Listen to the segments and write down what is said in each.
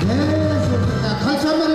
Yes, culture.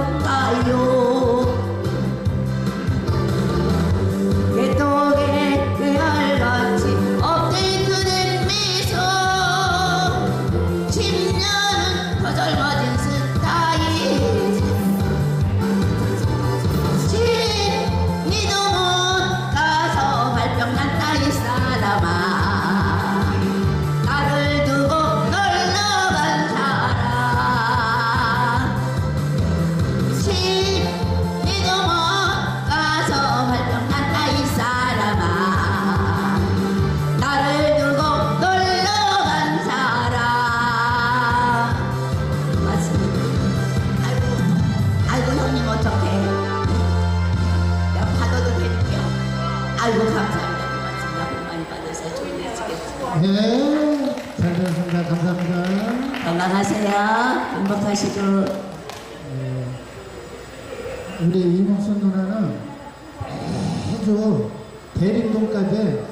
out. 아이고 감사합니다. 많이 받으세요. 좋은 일이시겠 네, 잘 들었습니다. 감사합니다. 건강하세요. 행복하시고. 네, 우리 이목선 누나는 아주 대림동까지